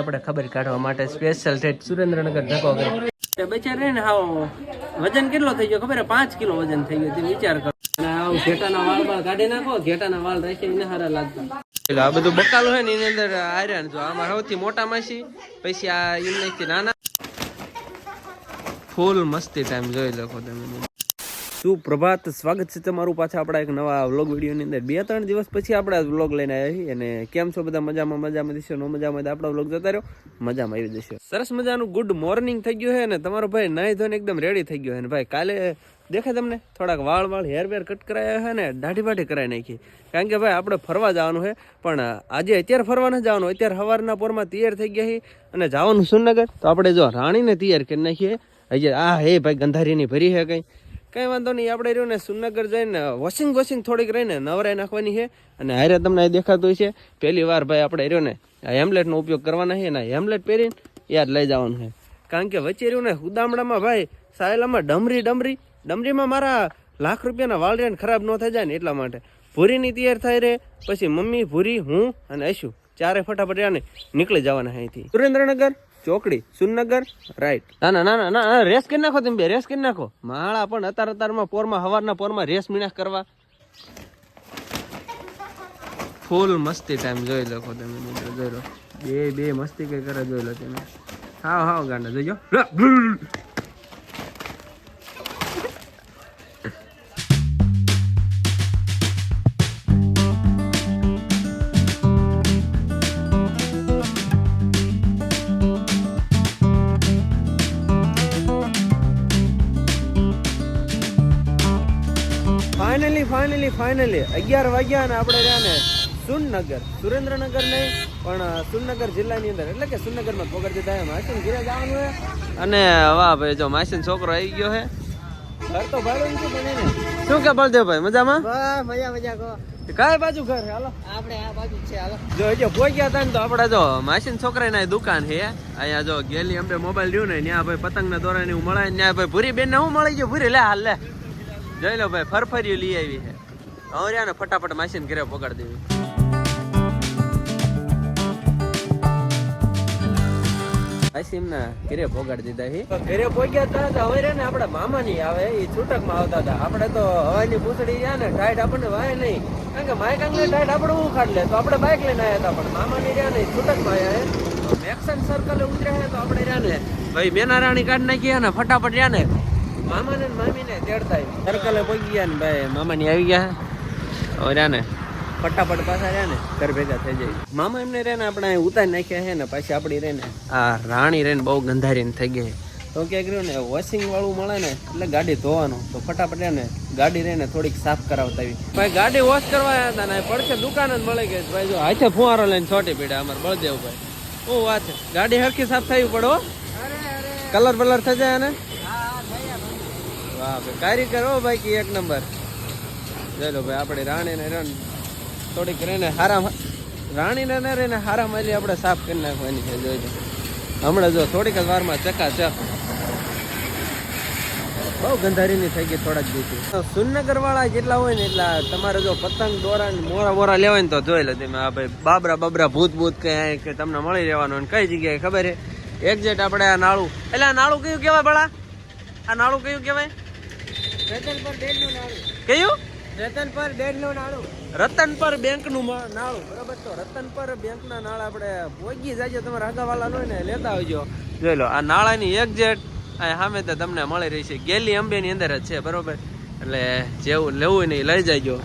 આપણે ખબર કાઢવા માટે સ્પેશિયલ ઠેઠ સુરેન્દ્રનગર ધક્કો કરે બચારે ને હાવ વજન કેટલો થઈ ગયો ખબર પાંચ કિલો વજન થઈ ગયો તમે વિચાર કરો. અને આવ ઘેટાના વાળ બાળ કાઢી નાખો ઘેટાના વાળ રહેશે એને હારા લાગતા. એટલે આ બધું બકાલો હોય ને એની અંદર આર્યા જો આમાં સૌથી મોટા માસી પછી આ એમનેથી નાના. ફૂલ મસ્તી ટાઈમ જોઈ લખો તમે. સુપ્રભાત, સ્વાગત છે તમારું પાછા આપણા એક નવા વ્લોગ વિડીયોની અંદર. બે ત્રણ દિવસ પછી આપણે વ્લોગ લઈને આવ્યા છીએ અને કેમ છો બધા? મજામાં મજામાં દેશો નો મજામાં આપણા વ્લોગ જતા રહ્યો. મજામાં આવી જશે. સરસ મજાનું ગુડ મોર્નિંગ થઈ ગયું છે અને તમારો ભાઈ નાહી ધોઈને એકદમ રેડી થઈ ગયો છે. અને ભાઈ, કાલે દેખાય તમને, થોડાક વાળ વાળ હેર વેર કટ કરાયા છે ને દાઢી બાઢી કરાવી નાખી. કારણ કે ભાઈ, આપણે ફરવા જવાનું છે, પણ આજે અત્યારે ફરવા ન જવાનું. અત્યારે સવારના પોરમાં તૈયાર થઈ ગયા છીએ અને જવાનું સુરનગર તો આપણે જો રાણીને તૈયાર કરી નાખીએ. હજી આ હે ભાઈ, ગંધારીની ભરી છે કંઈ. કઈ વાંધો નહીં, આપણે રહ્યું ને સુનગર જઈને વોશિંગ વોશિંગ થોડીક રહીને નવરાઈ નાખવાની છે. અને હારે તમને અહીં દેખાતું છે પહેલી વાર ભાઈ આપણે રહ્યો ને હેમલેટનો ઉપયોગ કરવાના છે ને હેમલેટ પહેરીને યાદ લઈ જવાનું છે. કારણ કે વચ્ચે રહ્યું ને ઉદામડામાં ભાઈ, સાયલામાં ડમરી ડમરી, ડમરીમાં મારા લાખ રૂપિયાના રહ્યા ખરાબ ન થઈ જાય ને એટલા માટે. ભૂરીની તૈયાર થાય રે, પછી મમ્મી ભૂરી, હું અને અશુ ચારે ફટાફટ નીકળી જવાના અહીંથી. સુરેન્દ્રનગર ચોકડી સુનગર રાઈટ ના ના ના ના રેસ કરી નાખો તમે બે, રેસ કરી નાખો. માળા પણ અતાર અતારમાં, પોરમાં, હવારના પોરમાં રેસ મીણા કરવા. ફૂલ મસ્તી ટાઈમ જોઈ લખો તમે મિત્રો, જોઈ લો. બે બે મસ્તી કઈ કરે, જોઈ લો તમે. હાવ હાવ ગાંડા જોઈજો ફાઇનલી ફાઇનલી ફાઇનલી અગિયાર વાગ્યા અને આપણે રહ્યા ને સુનનગર. સુરેન્દ્રનગર નહીં પણ સુનનગર જિલ્લાની અંદર. એટલે કે સુનનગરમાં પકડ જતા માસીન ઘરે જવાનું છે અને વાહ ભાઈ જો માસીન છોકરો આવી ગયો છે ઘર તો ભાડું શું બને ને. શું કે બળદેવભાઈ મજામાં? મજા મજા કહો. કઈ બાજુ ઘર છે હાલો. આપણે આ બાજુ છે હાલો. જો જો કોઈ ગયા હતા ને તો આપણે જો માસીન છોકરા ના દુકાન છે અહીંયા જો ગેલી અમને મોબાઈલ રહ્યું ને ત્યાં ભાઈ પતંગ ના દોરા ને મળે. ત્યાં ભાઈ ભૂરી બેન ને હું મળી ગયો? ભૂરી લે હાલ લે. જોઈ લો ભાઈ ફરફરિયું લઈ આવી છે. હવે ફટાફટ માસીને ઘરે પકડી દેવી. ના ઘરે પોગાડી દીધા છે. ઘરે પોગ્યા હતા તો હવે રે ને આપડા મામા ની આવે એ છૂટકમાં આવતા હતા. આપણે તો હવાની પૂછડી રહ્યા ને ટાઈટ આપણને વાય નહીં. કારણ કે માઇક આંગલે ટાઈટ આપણે હું ખાડ લે તો આપણે બાઇક લઈને આવ્યા હતા પણ મામા ની રહ્યા ને છૂટકમાં આવ્યા હે મેક્સન સર્કલ ઉતર્યા તો આપણે રહ્યા ને ભાઈ મેના રાણી કાઢ નાખી ને ફટાફટ રહ્યા ને મામા ને મામી ને તેડતા સર્કલે પહોંચી ગયા ને ભાઈ મામા ની આવી ગયા હવે રહ્યા ને? ફટાફટ પાછા રહ્યા ને ઘર ભેગા થઈ જાય. મામા એમને રહે ને આપણે ઉતારી નાખ્યા છે ને પાછી આપણી રહે ને. આ રાણી રહીને બહુ ગંધારીને થઈ ગઈ તો ક્યાં કર્યું ને વોશિંગ વાળું મળે ને એટલે ગાડી ધોવાનું. તો ફટાફટ રહે ને ગાડી રહીને થોડીક સાફ કરાવતા આવી. ભાઈ ગાડી વોશ કરવા આવ્યા હતા ને પડખે દુકાન જ મળી ગઈ ભાઈ જો હાથે ફુવારો લઈને છોટી પીડ્યા અમારે બળદેવભાઈ ઓ વાત છે? ગાડી હરખી સાફ થવી પડો કલર બલર થઈ જાય ને વાહ ભાઈ. કારીગર હો ભાઈ કે એક નંબર. લો ભાઈ, આપણે રાણી ને રન થોડીક રહીને હારા રાણીને ને રહીને હારા મારી આપણે સાફ કરી નાખવાની છે, જોઈ હમણાં જો થોડીક જ વારમાં ચકા ચક બહુ ગંધારીની થઈ ગઈ થોડાક દિવસથી. સુનગર વાળા જેટલા હોય ને એટલા તમારે જો પતંગ દોરા મોરા મોરા લેવાય ને તો જોઈ લો તમે, આ ભાઈ બાબરા બાબરા ભૂત ભૂત કઈ કે તમને મળી રહેવાનું કઈ જગ્યાએ ખબર છે? એક્ઝેક્ટ આપણે આ નાળું એટલે આ નાળું કયું કહેવાય બળા આ નાળું કયું કહેવાય? રતન પર ડેડનું નાણું. કયું? રતન પર ડેડનું નાણું. રતન પર બેંકનું નાણું. બરાબર તો રતન પર બેંક ના નાળ આપણે પોગી જાય તમારે હગાવાલા હોય ને લેતા આવજો. જોઈ લો આ નાળાની એક જેટ સામે તો તમને મળી રહી છે ગેલી અંબેની અંદર જ છે બરોબર? એટલે જેવું લેવું ને લઈ જાયજો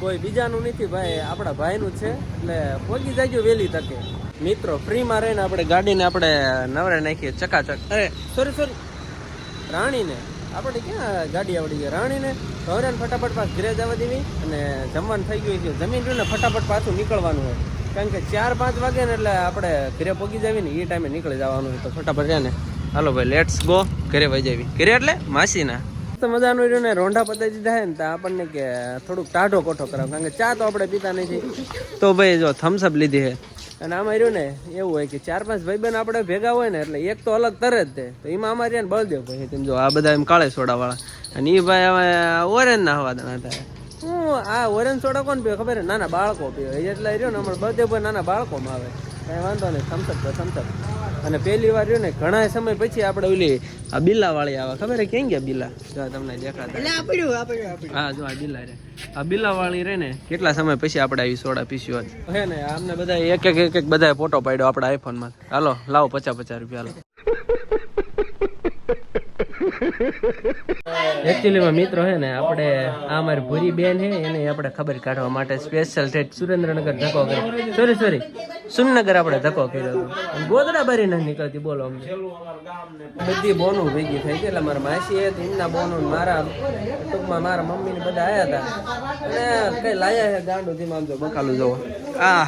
કોઈ બીજાનું નથી ભાઈ આપણા ભાઈનું છે. એટલે પોગી જાયજો વહેલી તકે. મિત્રો ફ્રીમાં રહીને આપણે ગાડીને આપણે નવરે નાખીએ ચકાચક. અરે સોરી સોરી રાણીને. આપણે ક્યાં ગાડી આવડી ગઈ રાણીને હવે ફટાફટ પાસ ઘરે જવા દેવી અને જમવાનું થઈ ગયું છે. જમીન રહ્યું ને ફટાફટ પાછું નીકળવાનું હોય. કારણ કે ચાર પાંચ વાગે ને એટલે આપણે ઘરે પહોંચી જાવી ને એ ટાઈમે નીકળી જવાનું હોય તો ફટાફટ છે ને. હાલો ભાઈ લેટ્સ ગો ઘરે વહી જાવી. ઘરે એટલે? માસીના. તો મજાનું રહ્યું ને, રોંઢા પતાવી દીધા ને, તો આપણને કે થોડુંક ટાઢો કોઠો કરાવ. કારણ કે ચા તો આપણે પીતા નથી. તો ભાઈ જો થમ્સઅપ લીધી હે અને આમાં રહ્યું ને, એવું હોય કે ચાર પાંચ ભાઈબંધ આપણે ભેગા હોય ને, એટલે એક તો અલગ તરે જ તે. તો એમાં અમારે રહ્યા બળદેવ ભાઈ તમે જો, આ બધા એમ કાળે સોડા વાળા અને એ ભાઈ હવે ઓરેન્જ ના હવા હતા હું આ ઓરેન્જ સોડા કોણ પીવે ખબર? નાના બાળકો પીવે. એટલે રહ્યો ને અમારે બળદેવ ભાઈ નાના બાળકોમાં આવે. કાંઈ વાંધો નહીં થમ્સઅપ તો અને પહેલી વાર રહ્યું ને ઘણા સમય પછી આપણે ઓલી આ બિલ્લા વાળી આવે. ખબર હે ક્યાં ગયા બિલ્લા જો તમને દેખાતા. હા જો આ બિલ્લા રે. આ બિલ્લા વાળી રે ને કેટલા સમય પછી આપણે આવી સોડા પીસ્યો હોત હે ને આમને બધા એક એક એક એક બધા ફોટો પાડ્યો આપણા આઈફોનમાં. હાલો લાવો પચાસ પચાસ રૂપિયા હાલો. એકચ્યુઅલીમાં મિત્રો છે ને, આપણે આ મારી ભૂરી બેન છે, એને આપણે ખબર કાઢવા માટે સ્પેશિયલ ઠેઠ સુરેન્દ્રનગર ધક્કો કર્યો. સોરી સોરી સુનનગર આપણે ધક્કો કર્યો હતો. ગોદડા બારી નથી નીકળતી, બોલો અમને. બધી બોનું ભેગી થઈ ગઈ, એટલે મારા માસી હતી એમના બોનું મારા ટૂંકમાં મારા મમ્મી ને બધા આવ્યા હતા. અને કઈ લાયા છે ગાંડું ધીમા આમ જો બકાલું જોવો. હા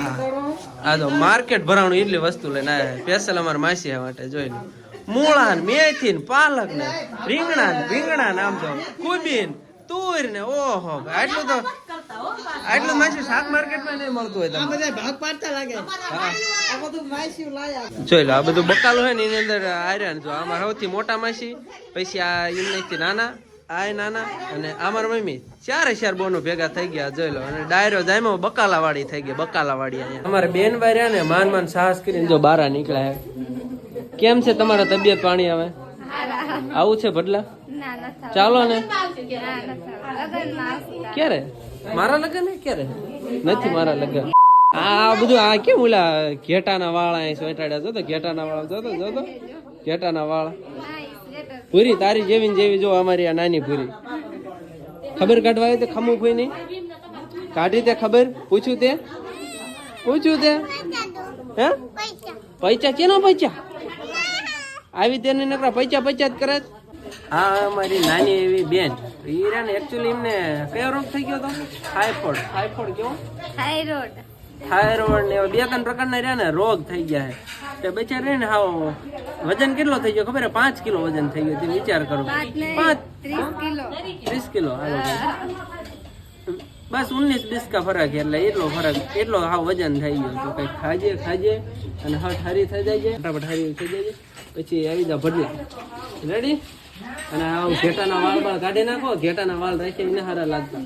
આ તો માર્કેટ ભરાણું એટલી વસ્તુ લઈને આવ્યા સ્પેશિયલ અમારા માસી માટે, જોઈ લો. મૂળા ને મેથી ને પાલક ને રીંગણા ને રીંગણા ને આમ તો કુબી ને તુર ને ઓહો આટલું તો આટલું માસી શાક માર્કેટમાં નહીં મળતું હોય તમને. બધા ભાગ પાડતા લાગે. આ બધું માયસ્યું લાયા. જોઈ લો આ બધું બકાલો હોય ને એની અંદર આર્યા ને જો આમાં સૌથી મોટા માસી પછી આ એમનેથી નાના આય નાના અને અમાર મમ્મી ચારે ચાર બોનો ભેગા થઈ ગયા જોઈ લો અને ડાયરો જામ્યો બકાલા વાળી થઈ ગઈ બકાલા વાળી અહીંયા. અમારે બેન રહ્યા ને માન માન સાહસ કરીને જો બારા નીકળ્યા કેમ છે તમારા તબિયત પાણી આવે આવું છે ભટલા ચાલો ને. ક્યારે? મારા લગ્ન ક્યારે? નથી મારા લગ્ન. આ બધું આ કેમ ઓલા ઘેટાના વાળા અહીં સોટાડ્યા જોતો ઘેટાના વાળા જોતો જોતો ઘેટાના વાળા. પૂરી તારી જેવી જેવી જો અમારી આ નાની પૂરી ખબર કાઢવા આવી તે ખમું કોઈ નહીં કાઢી તે ખબર? પૂછ્યું તે? પૂછ્યું તે? હે? પૈસા? કેનો પૈસા? આવી તેને નકરા પૈસા પૈસા જ કરે હા મારી નાની એવી બેન. હીરા ને એકચ્યુઅલી એમને કયો રોગ થઈ ગયો તો? થાઇફોઇડ થાઇફોઇડ કેવો? થાઇરોઇડ થાઇરોઇડ ને એવા બે ત્રણ પ્રકારના રહ્યા ને રોગ થઈ ગયા છે. તે બચાર રહે ને હાવ વજન કેટલો થઈ ગયો ખબર હે પાંચ કિલો વજન થઈ ગયો તે વિચાર કરો. પાંચ ત્રીસ કિલો. ત્રીસ કિલો બસ ઉન્નીસ બીસ કા ફરક એટલે એટલો ફરક, એટલો હાવ વજન થઈ ગયો તો કઈ ખાજે ખાજે અને હટ હારી થઈ જાય છે ફટાફટ હારી થઈ જાય પછી આવી જા ભરલા રેડી અને આવું ઘેટાના વાળ બાળ કાઢી નાખો, ઘેટાના વાળ રાખી એને હારા લાગતા.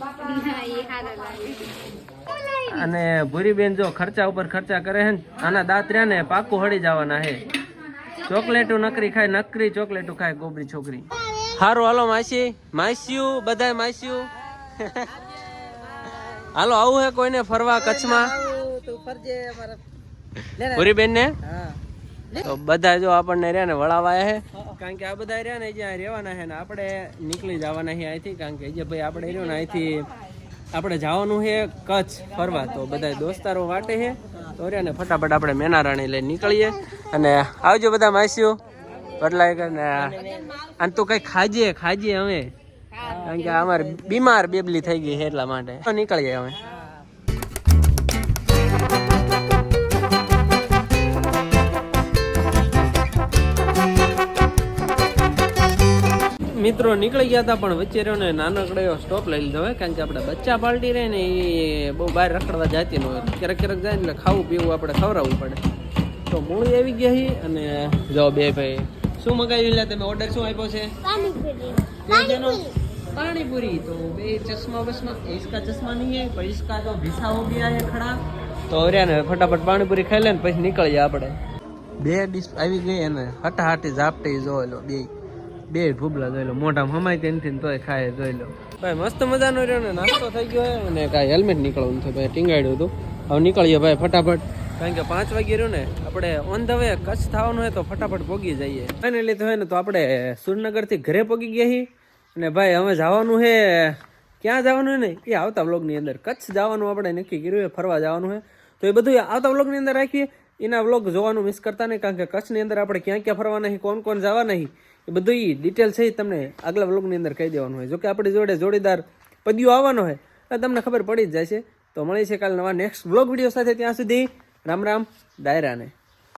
અને ભૂરીબેન જો ખર્ચા ઉપર ખર્ચા કરે છે આના દાંત રહ્યા ને પાકું હળી જવાના હે ચોકલેટો નકરી ખાય, નકરી ચોકલેટો ખાય, ગોબરી છોકરી. હારું, હાલો, માસી. માસ્યું, બધાય માસ્યું. હાલો આવું હે કોઈને ફરવા કચ્છમાં? આવું તું ફરજે અમારા. લે ને. બેન ને તો બધા જો આપણને રહ્યા ને વળાવા હે. કારણ કે આ બધા રહ્યા ને જ્યાં રહેવાના છે ને આપણે નીકળી જવાના છે અહીંથી. કારણ કે જે ભાઈ આપણે રહ્યો ને અહીંથી આપણે જવાનું છે કચ્છ ફરવા. તો બધા દોસ્તારો વાટે છે તો રહ્યા ને ફટાફટ આપણે મેનારાણી લઈને નીકળીએ. અને આવજો બધા માસીઓ. બદલાય કરીને ને અને તું કઈ ખાજે ખાજે અમે. કારણ કે અમારે બીમાર બેબલી થઈ ગઈ છે એટલા માટે. તો ગયા અમે. મિત્રો નીકળી ગયા હતા પણ વચ્ચે રહ્યો ને નાનકડો એવો સ્ટોપ લઈ લીધો હોય કારણ કે આપણે બચ્ચા પાર્ટી રહે ને એ બહુ બહાર રખડવા જાતી ન હોય. ક્યારેક ક્યારેક જાય એટલે ખાવું પીવું આપણે ખવડાવવું પડે. તો મૂળી આવી ગયા છે અને જો બે ભાઈ શું મગાવી લે? તમે ઓર્ડર શું આપ્યો છે? પાણીપુરી. पानीपुरी तो बे चश्मा वश्मा इसका चश्मा नहीं है पर इसका तो भिसा हो गया है खड़ा તો રહ્યા ને ફટાફટ પાણીપુરી ખાઈ લે ને પછી નીકળીએ આપણે બે ડીશ આવી ગઈ અને હટાહટી ઝાપટી જોઈ લો બે બે ભૂબલા જોઈ લો મોઢા હમાય તેનથી તોય ખાય જોઈ લો ભાઈ મસ્ત મજાનો રહ્યો ને નાસ્તો થઈ ગયો છે અને કાંઈ હેલ્મેટ નીકળવાનું છે ભાઈ ટીંગાડ્યું હતું હવે નીકળીએ ભાઈ ફટાફટ કારણ કે પાંચ વાગે રહ્યું ને આપણે ઓન ધ વે કચ્છ થવાનું હોય તો ફટાફટ પોગી જઈએ ફાઇનલી તો હોય ને તો આપણે સુરનગરથી ઘરે પોગી ગયા છીએ અને ભાઈ હવે જવાનું છે ક્યાં જવાનું ને એ આવતા વ્લોગની અંદર. કચ્છ જવાનું આપણે નક્કી કર્યું છે ફરવા જવાનું છે તો એ બધું આવતા વ્લોગની અંદર રાખીએ. એના વ્લોગ જોવાનું મિસ કરતા નહીં, કારણ કે કચ્છની અંદર આપણે ક્યાં ક્યાં ફરવા નહીં, કોણ કોણ જવા નહીં, એ બધું એ ડિટેલ છે એ તમને આગલા વ્લોગની અંદર કહી દેવાનું હોય. જોકે આપણી જોડે જોડીદાર પદ્યો આવવાનો હોય તમને ખબર પડી જ જાય છે. તો મળી છે કાલે નવા નેક્સ્ટ વ્લોગ વીડિયો સાથે. ત્યાં સુધી રામ રામ, ડાયરાને.